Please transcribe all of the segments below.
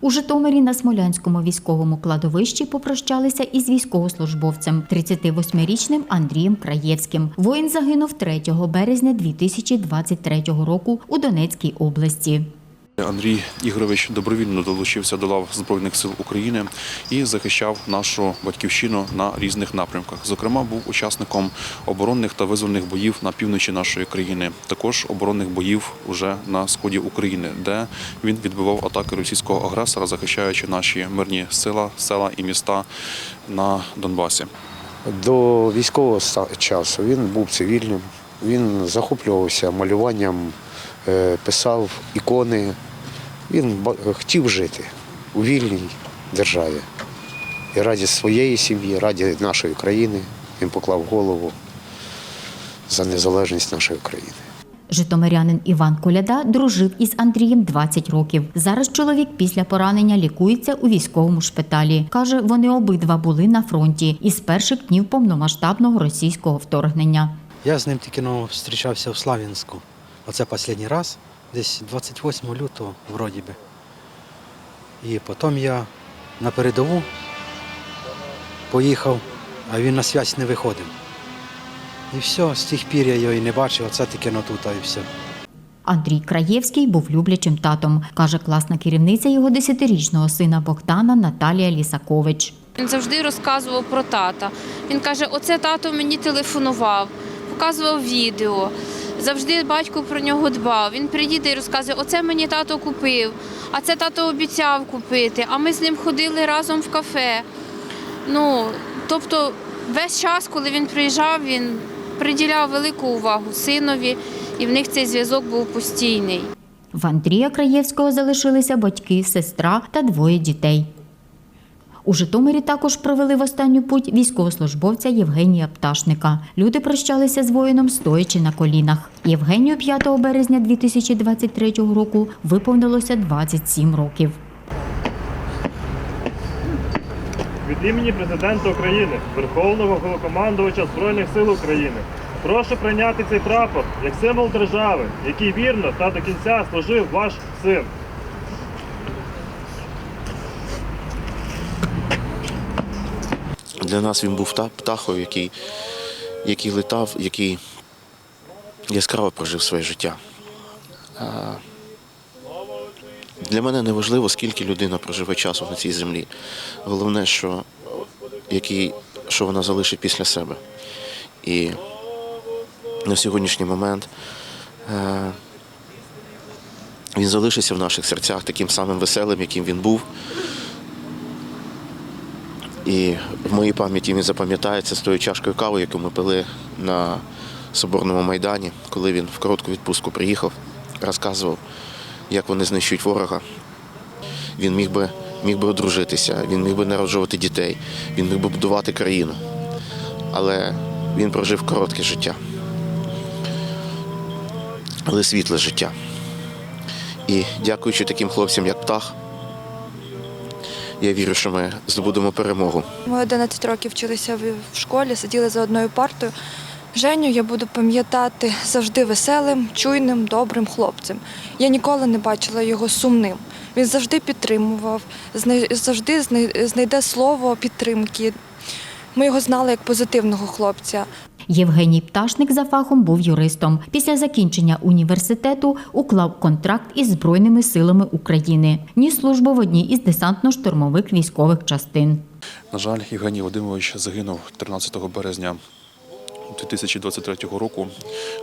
У Житомирі на Смолянському військовому кладовищі попрощалися із військовослужбовцем 38-річним Андрієм Краєвським. Воїн загинув 3 березня 2023 року у Донецькій області. Андрій Ігорович добровільно долучився до лав Збройних сил України і захищав нашу батьківщину на різних напрямках. Зокрема, був учасником оборонних та визвольних боїв на півночі нашої країни, також оборонних боїв уже на сході України, де він відбивав атаки російського агресора, захищаючи наші мирні села, села і міста на Донбасі. До військового часу він був цивільним, він захоплювався малюванням, е, писав ікони. Він хотів жити у вільній державі. І раді своєї сім'ї, раді нашої країни він поклав голову за незалежність нашої країни. Житомирянин Іван Коляда дружив із Андрієм 20 років. Зараз чоловік після поранення лікується у військовому шпиталі. Каже, вони обидва були на фронті із перших днів повномасштабного російського вторгнення. Я з ним тільки ну, зустрічався в Слав'янську. Оце останній раз, десь 28 лютого, вроді би. І потім я на передову поїхав, а він на связь не виходив. І все, з тих пір я його і не бачив, оце тільки ну тут, і все. Андрій Краєвський був люблячим татом, каже класна керівниця його десятирічного сина Богдана Наталія Лісакович. Він завжди розказував про тата. Він каже: оце тато мені телефонував, показував відео. Завжди батько про нього дбав. Він приїде і розказує, оце мені тато купив, а це тато обіцяв купити. А ми з ним ходили разом в кафе. Ну, тобто, весь час, коли він приїжджав, він приділяв велику увагу синові, і в них цей зв'язок був постійний. В Андрія Краєвського залишилися батьки, сестра та двоє дітей. У Житомирі також провели в останню путь військовослужбовця Євгенія Пташника. Люди прощалися з воїном, стоячи на колінах. Євгенію 5 березня 2023 року виповнилося 27 років. Від імені президента України, Верховного Головнокомандувача Збройних сил України, прошу прийняти цей прапор як символ держави, який вірно та до кінця служив ваш син. Для нас він був та- птахою, який, який летав, який яскраво прожив своє життя. Для мене не важливо, скільки людина проживе часу на цій землі. Головне, що, який, що вона залишить після себе. І на сьогоднішній момент е, він залишиться в наших серцях таким самим веселим, яким він був. І в моїй пам'яті він запам'ятається з тою чашкою кави, яку ми пили на Соборному майдані, коли він в коротку відпустку приїхав, розказував, як вони знищують ворога. Він міг би, міг би одружитися, він міг би народжувати дітей, він міг би будувати країну. Але він прожив коротке життя. Але світле життя. І дякуючи таким хлопцям, як птах, я вірю, що ми здобудемо перемогу. Ми 11 років вчилися в школі, сиділи за одною партою. Женю я буду пам'ятати завжди веселим, чуйним, добрим хлопцем. Я ніколи не бачила його сумним. Він завжди підтримував, завжди знайде слово підтримки. Ми його знали як позитивного хлопця. Євгеній Пташник за фахом був юристом. Після закінчення університету уклав контракт із Збройними силами України. Ніс службу в одній із десантно-штурмових військових частин. На жаль, Євгеній Вадимович загинув 13 березня 2023 року,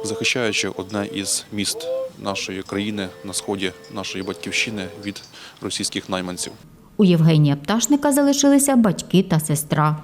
захищаючи одне із міст нашої країни на сході нашої батьківщини від російських найманців. У Євгенія Пташника залишилися батьки та сестра.